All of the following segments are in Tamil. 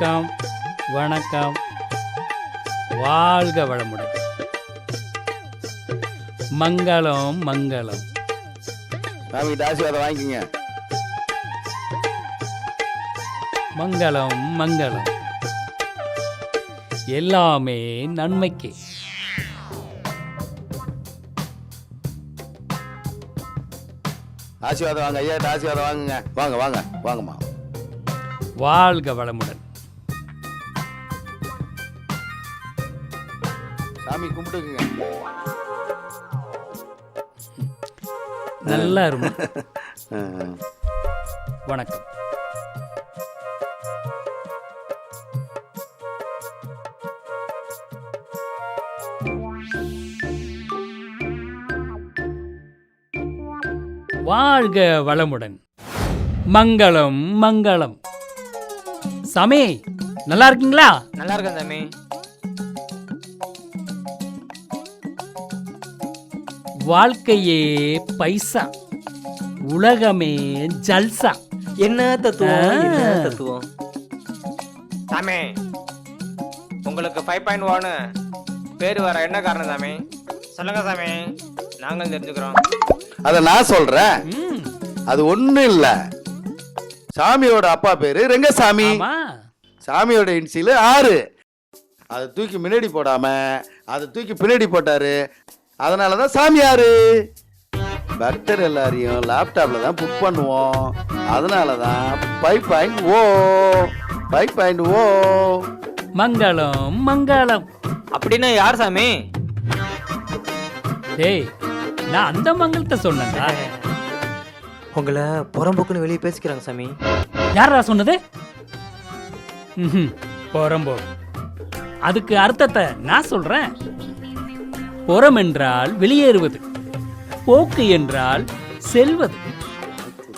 வணக்கம். வணக்கம். வாழ்க வளமுடன். மங்களம் மங்களம். சாமி ஆசீர்வாதம் வாங்கிக்கங்க. மங்களம் மங்களம். எல்லாமே நன்மைக்கு. ஆசீர்வாதம் வாங்க ஐயா ஆசீர்வாதம் வாங்குங்க. வாங்க வாங்க வாங்கம்மா. வாழ்க வளமுடன். சாமி கும்பிட்டுக்குங்க. நல்லா இருக்கும். வணக்கம். வாழ்க வளமுடன். மங்களம் மங்களம். சாமி நல்லா இருக்கீங்களா? நல்லா இருக்கேன் சாமி வாழ்க்கையே பைசா உலகமே ஜல்சா. என்ன தத்துவம். என்ன தத்துவம்? சாமி உங்களுக்கு ஃபைவ் பாயிண்ட் ஒன்னு பேர் வர என்ன காரணம் சாமி? சொல்லுங்க சாமி நாங்களும் தெரிஞ்சுக்கிறோம். அதை நான் சொல்றேன். ம், அது ஒண்ணும் இல்ல. சாமியோட அப்பா பேரு ரெங்கசாமி. ஆமா. சாமியோட இன்சிலு ஆறு. அதை தூக்கி முன்னாடி போடாம அதை தூக்கி பின்னாடி போட்டாரு. அதனால தான் சாமியாரு. பக்தர் எல்லாரையும் லேப்டாப்ல தான் புக் பண்ணுவோம். அதனால தான் five point O five point O மங்களம் மங்களம். அப்படின்னா யார் சாமி? டேய் நான் அந்த மங்களத்தை சொன்னேன்டா. உங்களை புறம்போக்குன்னு வெளியே பேசிக்கிறாங்க சாமி. யாரா சொன்னது? ம்ஹும், புறம்போ அதுக்கு அர்த்தத்தை நான் சொல்றேன். புறம் என்றால் வெளியேறுவது போக்கு என்றால் செல்வது.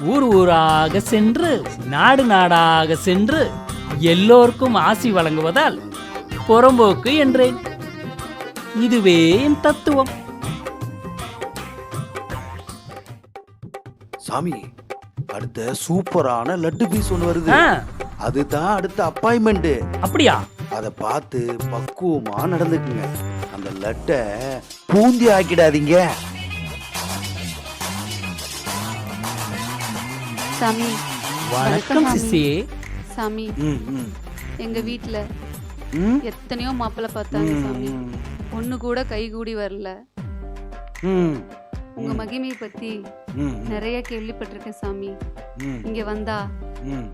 ஊர் ஊராக சென்று நாடு நாடாக சென்று எல்லோருக்கும் ஆசி வழங்குவதால் புறம்போக்கு என்றேன். இதுவே என் தத்துவம். சாமி அடுத்த சூப்பரான லட்டு பீஸ் ஒன்று வருது. ஆ, அதுதான் அடுத்த அப்பாயின்மெண்ட் அப்படியா? அதை பார்த்து பக்குவமா நடந்துக்குங்க. அந்த லட்டை பூந்தி ஆக்கிடாதீங்க. சாமி வணக்கம். சிசி சாமி. ம், ம். எங்க வீட்ல ம், எத்தனையோ மாப்பிள்ளை பார்த்தாங்க சாமி. ஒண்ணு கூட கைகூடி வரல. ம், உங்க மகிமை பத்தி ம், நிறைய கேள்விப்பட்டிருக்கேன் சாமி. ம், இங்க வந்தா ம்.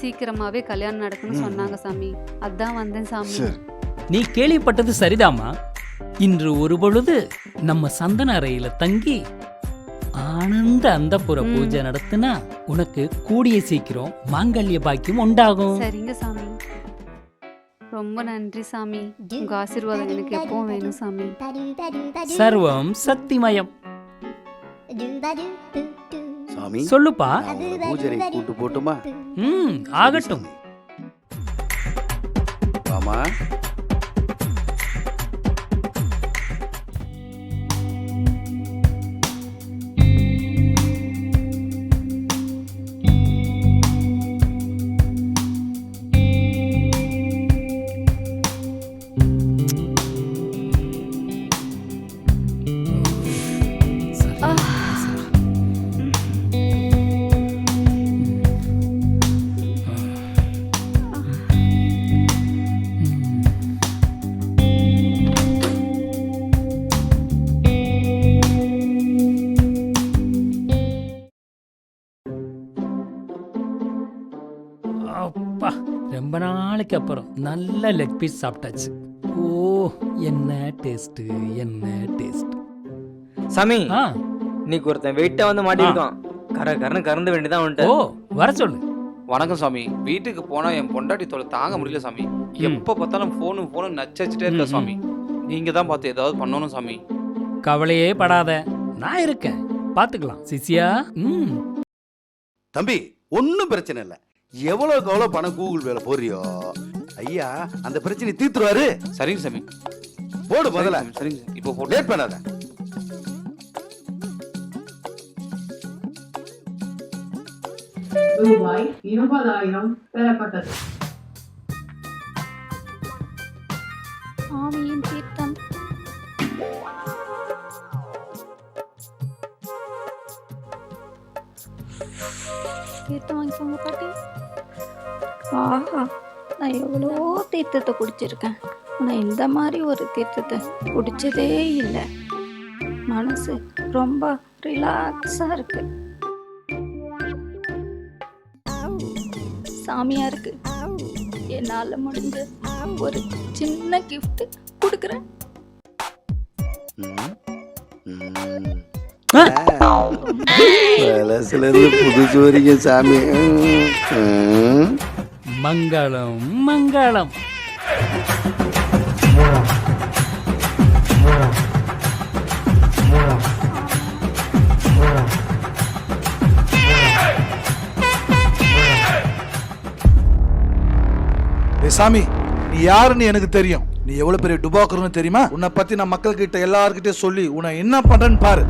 சீக்கிரமாவே கல்யாணம் நடக்கும்னு சொன்னாங்க சாமி. அதான் வந்தேன் சாமி. நீ கேள்விப்பட்டது சரிதாம்மா. இன்று ஒரு பொழுது நம்ம சந்தன அறையில தங்கி ஆனந்த அந்தப்புற ம். பூஜை நடத்தினா உனக்கு கூடிய சீக்கிரம் மாங்கல்ய பாக்கியம் உண்டாகும். சரிங்க சாமி. ரொம்ப நன்றி சாமி. உங்க ஆசீர்வாதம் எனக்கு எப்பவும் வேணும் சாமி. சர்வம் சக்திமயம். சாமி சொல்லுப்பா. பூஜரை கூட்டு போட்டுமா? ம் ஆகட்டும். ஆமா. நல்ல லெக் பீஸ் சாப்பிட்டாச்சு. ஓ என்ன டேஸ்ட் என்ன டேஸ்ட் சாமி ஆ. இன்னைக்கு ஒருத்தன் வெயிட்டா வந்து மாட்டிருக்கான் கர கரன்னு கறந்து வேண்டியதான் வந்துட்டு ஓ வர சொல்லு. வணக்கம் சாமி. வீட்டுக்கு போனா என் பொண்டாட்டி தொலை தாங்க முடியல சாமி. எப்ப பார்த்தாலும் போனும் போனும் நச்சரிச்சுட்டே இருக்க சாமி. நீங்க தான் பார்த்து ஏதாவது பண்ணணும் சாமி. கவலையே படாத. நான் இருக்கேன். பாத்துக்கலாம் சிசியா? ம். தம்பி ஒன்றும் பிரச்சனை இல்லை. எவ்வளோக்கு எவ்வளோ பணம் கூகுள் பேல போடுறியோ? ஐயா அந்த பிரச்சனை தீர்த்துருவாரு. சரிங்க சாமி. போடு முதல்ல. சரிங்க சாமி. இப்போ லேட் பண்ணாத. இருபதாயிரம் பெறப்பட்டது. சுவாமியின் தீர்த்தம். தீர்த்தம் வாங்கி போங்க பாட்டி. ஆஹா. நான் எவ்வளோ தீர்த்தத்தை குடிச்சிருக்கேன்? ஆனால் இந்த மாதிரி ஒரு தீர்த்தத்தை குடிச்சதே இல்லை. மனசு ரொம்ப ரிலாக்ஸாக இருக்கு. சாமியாருக்கு என்னால் முடிஞ்ச ஒரு சின்ன கிஃப்ட் கொடுக்குறேன். ம். ம். சாமி மங்களம் மங்களம். சாமி நீ யாருன்னு எனக்கு தெரியும். நீ எவ்வளவு பெரிய டுபாக்குறன்னு தெரியுமா? உன்னை பத்தி நான் மக்கள் கிட்ட எல்லார்கிட்டயும் சொல்லி உன்னை என்ன பண்றேன்னு பாரு.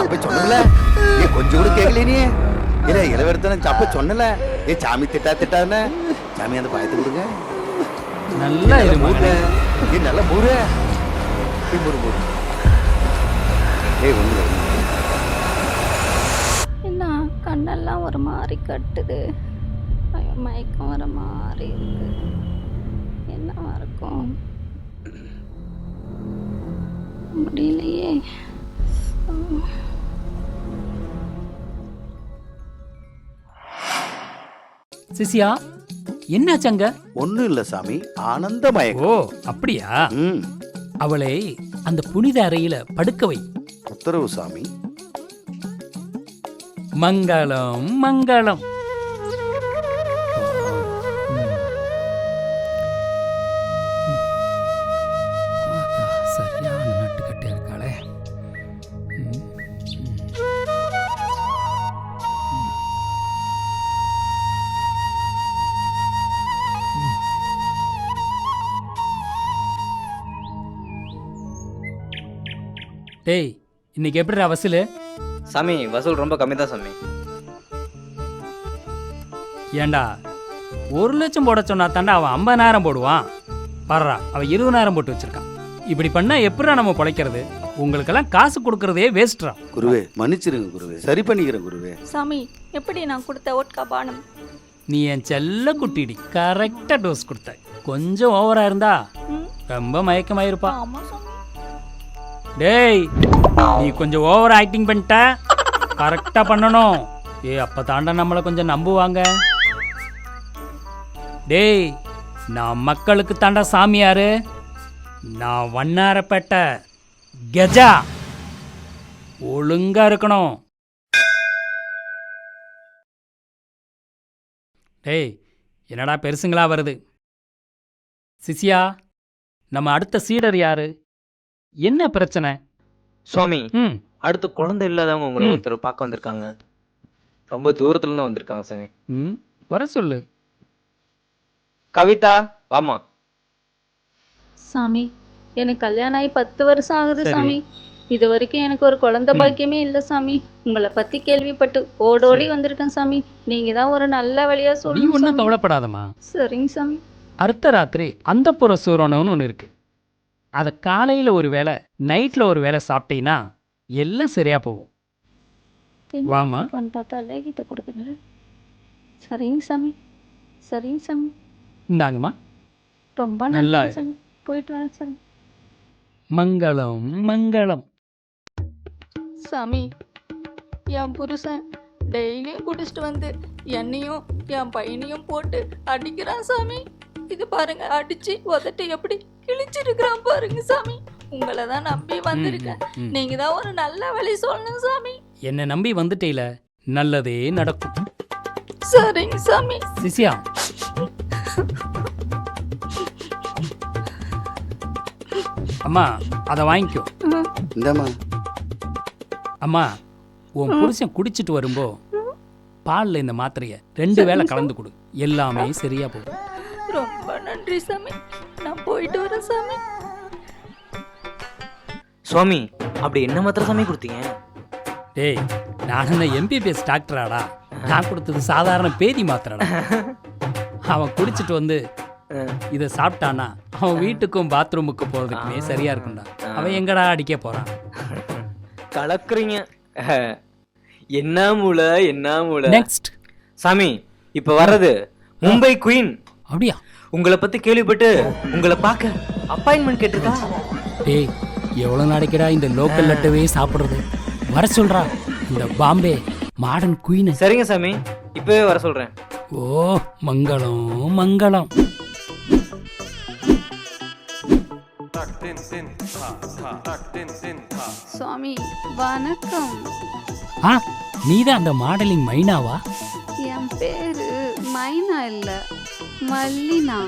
அப்ப சொன்னல ஏ கொஞ்சம் கூட கேட்கல நீ. இல்ல இளவரத்தன அப்ப சொன்னல ஏ சாமி திட்டா திட்டான்னு சாமி அந்த பாயத்தை கொடுங்க. நல்லா மூடு. ஏ நல்ல மூடு ஏ மூடு மூடு ஏய் ஒண்ணு என்ன கண்ணெல்லாம் ஒரு மாதிரி கட்டுது. ஐயோ, மயக்கம் வர மாதிரி இருக்கு. என்னவா இருக்கும்? முடியலையே. சிசியா என்னாச்சங்க ஒண்ணும் இல்ல சாமி ஆனந்தமயம் ஓ அப்படியா? அவளை அந்த புனித அறையில படுக்க வை. உத்தரவு சாமி. மங்களம் மங்களம் சரியான நட்டுக்கட்டே இருக்காளே. டேய் இன்னைக்கு எப்படிடா வசூலு சாமி வசூல் ரொம்ப கம்மி தான் சாமி. ஏண்டா ஒரு லட்சம் போட சொன்னா தாண்டா அவன் ஐம்பதாயிரம் போடுவான். பாடுறா அவன் இருபதாயிரம் போட்டு வச்சிருக்கான். இப்படி பண்ணா எப்படிடா நம்ம பிழைக்கிறது? உங்களுக்கெல்லாம் காசு கொடுக்கறதே வேஸ்ட்ரா குருவே மன்னிச்சிருங்க குருவே. சரி பண்ணிக்கிறேன் குருவே. சாமி எப்படி நான் கொடுத்த ஓட்கா பானம்? நீ என் செல்ல குட்டிடி கரெக்டா டோஸ் கொடுத்த. கொஞ்சம் ஓவரா இருந்தா ரொம்ப மயக்கமாயிருப்பா. ஆமா சாமி. டேய் நீ கொஞ்சம் ஓவர் ஆக்டிங் பண்ணிட்ட. கரெக்டாக பண்ணணும். ஏ அப்போ தாண்டா நம்மளை கொஞ்சம் நம்புவாங்க. டேய் நான் மக்களுக்கு தாண்டா சாமியார். நான் வண்ணாரப்பேட்டை கெஜா. ஒழுங்காக இருக்கணும். டேய் என்னடா பெருசுங்களா வருது. சிசியா நம்ம அடுத்த சீடர் யாரு? என்ன பிரச்சனை? சுவாமி ம். அடுத்து குழந்தை இல்லாதவங்க உங்களை ம். ஒருத்தர் பார்க்க வந்திருக்காங்க. ரொம்ப தூரத்துல இருந்து வந்திருக்காங்க சாமி. ம். வர சொல்லு. கவிதா வாமா சாமி எனக்கு கல்யாணம் ஆகி பத்து வருஷம் ஆகுது சரி. சாமி. இது வரைக்கும் எனக்கு ஒரு குழந்தை ம். பாக்கியமே இல்லை சாமி. உங்களை பத்தி கேள்விப்பட்டு ஓடோடி வந்திருக்கேன் சாமி. நீங்க தான் ஒரு நல்ல வழியா நீ சொல்லுங்க ஒன்றும் சாமி. கவலைப்படாதம்மா. சரிங்க சாமி. அடுத்த ராத்திரி அந்தப்புற சூரணம்னு ஒன்று இருக்கு. அதை காலையில் ஒரு வேளை நைட்டில் ஒரு வேளை சாப்பிட்டீங்கன்னா எல்லாம் சரியா போகும். வாமா பண்ணிட்டா தலைகிட்ட கொடுக்குறேன் சரிங்க சாமி. சரிங்க சாமி. இந்தாங்கம்மா. ரொம்ப நல்லா போயிட்டு வரேன் சாமி. மங்களம் மங்களம். சாமி என் புருஷன் டெய்லியும் குடிச்சிட்டு வந்து என்னையும் என் பையனையும் போட்டு அடிக்கிறான் சாமி. இது பாருங்க அடிச்சு உதட்டு எப்படி கிழிச்சிருக்கிறான் பாருங்க சாமி. உங்களை தான் நம்பி வந்திருக்கேன். நீங்க தான் ஒரு நல்ல வழி சொல்லணும் சாமி. என்னை நம்பி வந்துட்டீல. நல்லதே நடக்கும். சரிங்க சாமி. சிசியா. அம்மா அதை வாங்கிக்கோ. இந்தாம்மா. அம்மா உன் புருஷன் குடிச்சிட்டு வரும்போ பாலில் இந்த மாத்திரையை ரெண்டு வேளை கலந்து கொடு. எல்லாமே சரியா போகும். ரொம்ப நன்றி சாமி. போயிட்டு வரேன் சாமி. சுவாமி அப்படி என்ன மாத்திரம் சாமி கொடுத்தீங்க? டேய் நான் என்ன எம்பிபிஎஸ் டாக்டராடா? நான் கொடுத்தது சாதாரண பேதி மாத்திரடா. அவன் குடிச்சிட்டு வந்து இதை சாப்பிட்டானா அவன் வீட்டுக்கும் பாத்ரூமுக்கு போறதுக்குமே சரியா இருக்கும்டா. அவன் எங்கடா அடிக்க போறான்? கலக்குறீங்க. என்ன மூளை என்ன மூளை? நெக்ஸ்ட் சாமி இப்ப வர்றது மும்பை குயின். அப்படியா? உங்களை பத்தி கேள்விப்பட்டு உங்களை பார்க்க அப்பாயின்மெண்ட் கேட்டிருக்கா? டேய் எவ்வளோ நாளைக்குடா இந்த லோக்கல் லட்டவே சாப்பிட்றது? வர சொல்றா இந்த பாம்பே மாடர்ன் குயின் சரிங்க சாமி இப்பவே வர சொல்றேன். ஓ மங்களம் மங்களம். சுவாமி வணக்கம். ஆ நீதான் அந்த மாடலிங் மைனாவா? என் பேரு மைனா இல்ல. மல்லினா.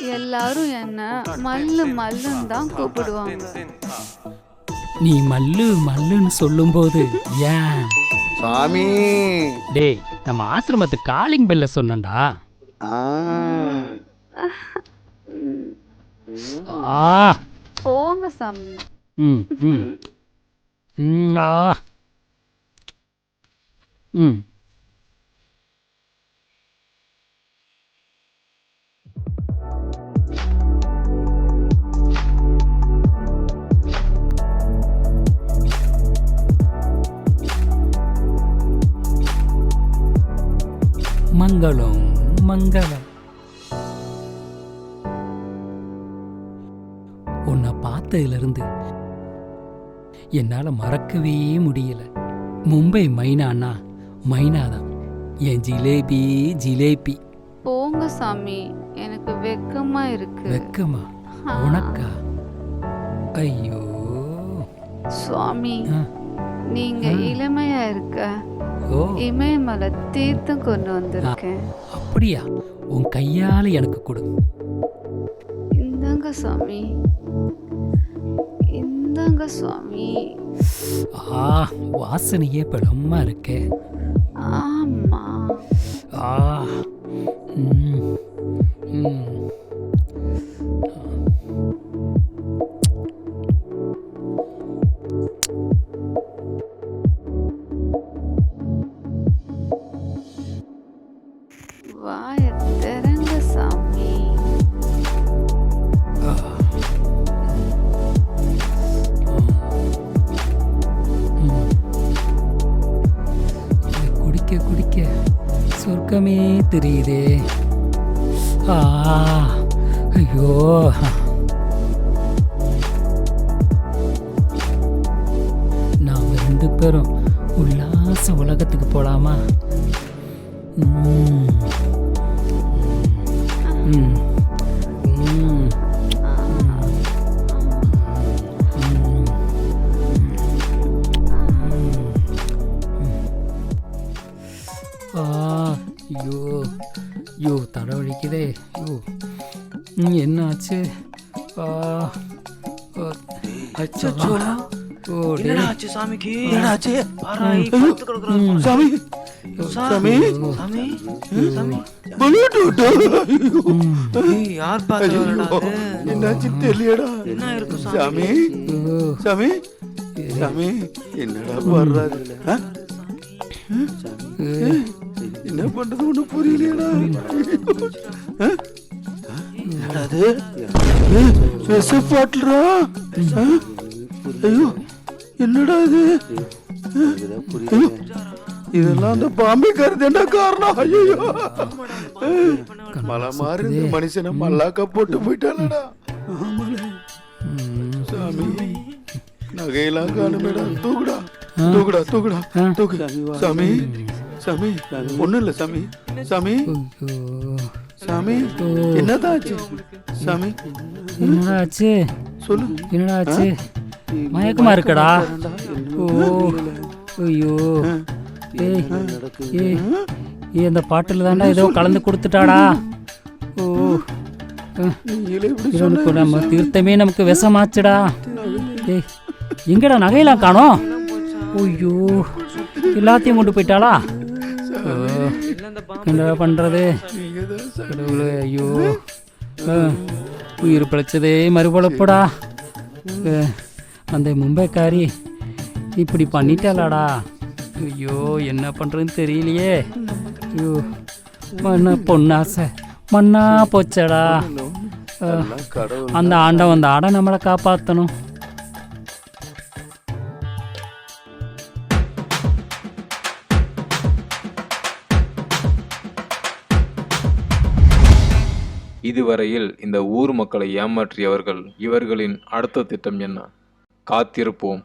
எல்லாரும் என்ன மல்லு மல்லுன்னு தான் கூப்பிடுவாங்க. நீ மல்லு மல்லுன்னு சொல்லும்போது ஏன்? சாமி. டேய் நம்ம ஆசிரமத்து காலிங் பெல்ல சொன்னேன்டா. ஆ. ஆ. போங்க சாமி. ம் ம். ம், ஆ. ம். மங்களம் மங்களம். உன்னை பார்த்ததுல இருந்து என்னால மறக்கவே முடியல. மும்பை மைனான்னா மைனா தான் என் ஜிலேபி ஜிலேபி. போங்க சாமி எனக்கு வெக்கமா இருக்கு. வெக்கமா. உனக்கா? ஐயோ. சுவாமி. நீங்க. இளமையா இருக்க. இமயமலை தீர்த்தம் கொண்டு வந்திருக்கேன். அப்படியா? உன் கையால எனக்கு கொடு. இந்தாங்க சுவாமி இந்தாங்க சுவாமி ஆ வாசனையே பலமா இருக்கே. ஆமா. ஆ ம் ம். சொர்க்கமே தெரியுதே. ஆ ஐயோ. நாம் ரெண்டு பேரும் உல்லாச உலகத்துக்கு போலாமா? சாமிக்கு. சாமி சாமி. சாமி ப்ளூடூத் ம். யார் என்னாச்சு தெரியலடா என்ன இருக்கும் சாமி. சாமி சாமி என்னடா வர்றாரு. என்ன பண்றது ஒண்ணு புரியலையடா ஆ? என்னடா அது ஐயோ என்னடா இது? ஐயோ, இதெல்லாம் அந்த பாம்பே கருது என்ன காரணம்? ஐயோ மலை மாறி இந்த மனுஷனை மல்லாக்கா போட்டு ம். சாமி நகையெல்லாம் காணுமேடா. தூக்குடா. தூக்குடா தூக்குடா. தூக்கு. சாமி சாமி ஒண்ணும் இல்ல சாமி. சாமி. சாமி என்னதான் ஆச்சு சாமி. என்னடா ஆச்சு? சொல்லு. என்னடா ஆச்சு? மயக்கமா இருக்கடா? ஓ ஐயோ. ஏய் ஏய் அந்த பாட்டில் தாண்டா ஏதோ கலந்து கொடுத்துட்டாடா. ஓ. இவனுக்கு நம்ம தீர்த்தமே நமக்கு விஷமாச்சுடா. ஏய் எங்கடா நகையெல்லாம் காணோம்? ஐயோ. எல்லாத்தையும் கொண்டு போயிட்டாளா? பண்றது? கடவுளே ஐயோ. உயிர் பிழைச்சதே மறுபழப்புடா. அந்த மும்பைக்காரி இப்படி பண்ணிட்டாளாடா. ஐயோ என்ன பண்ணுறதுன்னு தெரியலையே. ஐயோ மண்ணா பொண்ணாசை மண்ணா போச்சடா. அந்த ஆண்டவன் அந்த ஆடை நம்மளை காப்பாற்றணும் இதுவரையில் இந்த ஊர் மக்களை ஏமாற்றியவர்கள் இவர்களின் அடுத்த திட்டம் என்ன? காத்திருப்போம்.